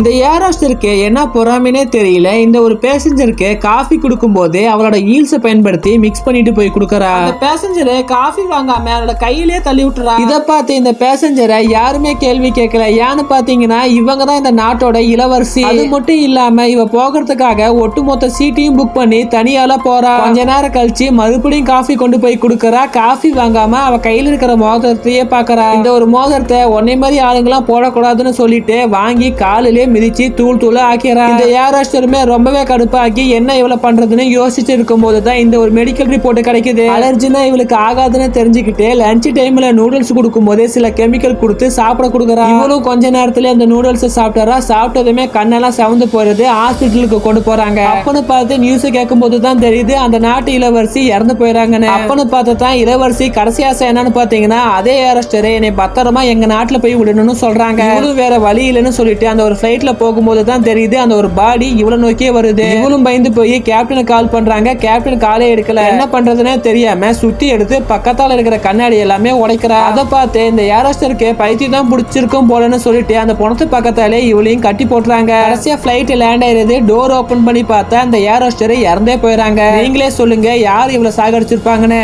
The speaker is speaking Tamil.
இந்த ஏரோஸ்டருக்கு என்ன பொறாமைனே தெரியல. இந்த ஒரு பேசஞ்சருக்கு காஃபி கொடுக்கும்போது அவளோட ஈல்ஸை பயன்படுத்தி மிக்ஸ் பண்ணிட்டு போய் கொடுக்கறா. அந்த பேசஞ்சர் காஃபி வாங்காம அவளோட கையிலே தள்ளி விட்டுறா. இதை பார்த்து இந்த பேசஞ்சரை யாருமே கேள்வி கேட்கல. ஏன்னு பாத்தீங்கன்னா இவங்க தான் இந்த நாட்டோட இளவரசி. அது மட்டும் இல்லாம இவ போகிறதுக்காக ஒட்டுமொத்த சீட்டையும் புக் பண்ணி தனியால போறா. கொஞ்ச நேரம் கழிச்சு மறுபடியும் காஃபி கொண்டு போய் கொடுக்கறா. காஃபி வாங்காம அவ கையில இருக்கிற மோதிரத்தையே பாக்குறா. இந்த ஒரு மோதிரத்தை உன்னை மாதிரி ஆளுங்கெல்லாம் போடக்கூடாதுன்னு சொல்லிட்டு வாங்கி காலிலே மிதிச்சு தூள் தூளா ஆக்கிறா இந்த ஏரோஸ்டருமே ரொம்பவே கடுப்பாக்கி என்ன இவ்வளவு பண்றதுன்னு யோசிச்சு இருக்கும் போது தான் இந்த ஒரு மெடிக்கல் ரிப்போர்ட் கிடைக்குது. அலர்ஜினா இவளுக்கு ஆகாதுன்னு தெரிஞ்சுக்கிட்டு லஞ்ச் டைம்ல நூடுல்ஸ் கொடுக்கும் போதே சில கெமிக்கல் கொடுத்து சாப்பிட கொடுக்குறா. இவளும் கொஞ்ச நேரத்துல அந்த நூடுல்ஸ் சாப்பிட்டாரா சாப்பிட்டதுமே கண்ணெல்லாம் செவந்து போறது ஹாஸ்பிட்டலுக்கு கொண்டு போறாங்க. அப்பன்னு பார்த்து நியூஸ் கேட்கும் போது தான் தெரியுது அந்த நாட்டு இளவரசி இறந்து போயிறாங்கன்னு. அப்பன்னு பார்த்து தான் இளவரசி கடைசி ஆசை என்னன்னு பாத்தீங்கன்னா அதே ஏரோஸ்டர் என்னை பத்திரமா எங்க நாட்டுல போய் விடணும்னு சொல்றாங்க. வேற வழி இல்லைன்னு சொல்லிட்டு அந்த ஒரு ஃப்ளைட்டில் போகும்போது தான் தெரியுது அந்த ஒரு பாடி இவ்வளோ நோக்கியே வருது. இவளும் பயந்து போய் கேப்டனுக்கு கால் பண்ணுறாங்க கேப்டன் காலே எடுக்கல. என்ன பண்ணுறதுனே தெரியாம சுற்றி எடுத்து பக்கத்தால் இருக்கிற கண்ணாடி எல்லாமே உடைக்கிறா. அதை பார்த்து இந்த ஏரோஸ்டருக்கு பைத்தியம் தான் பிடிச்சிருக்கும் போலன்னு சொல்லிட்டு அந்த பணத்து பக்கத்தாலே இவளையும் கட்டி போட்டுறாங்க. கடைசியா ஃபிளைட் லேண்ட் ஆயிருது டோர் ஓபன் பண்ணி பார்த்தா அந்த ஏரோஸ்டர் இறந்தே போயிடறாங்க நீங்களே சொல்லுங்க யார் இவ்வளவு சாகடிச்சிருப்பாங்கன்னு.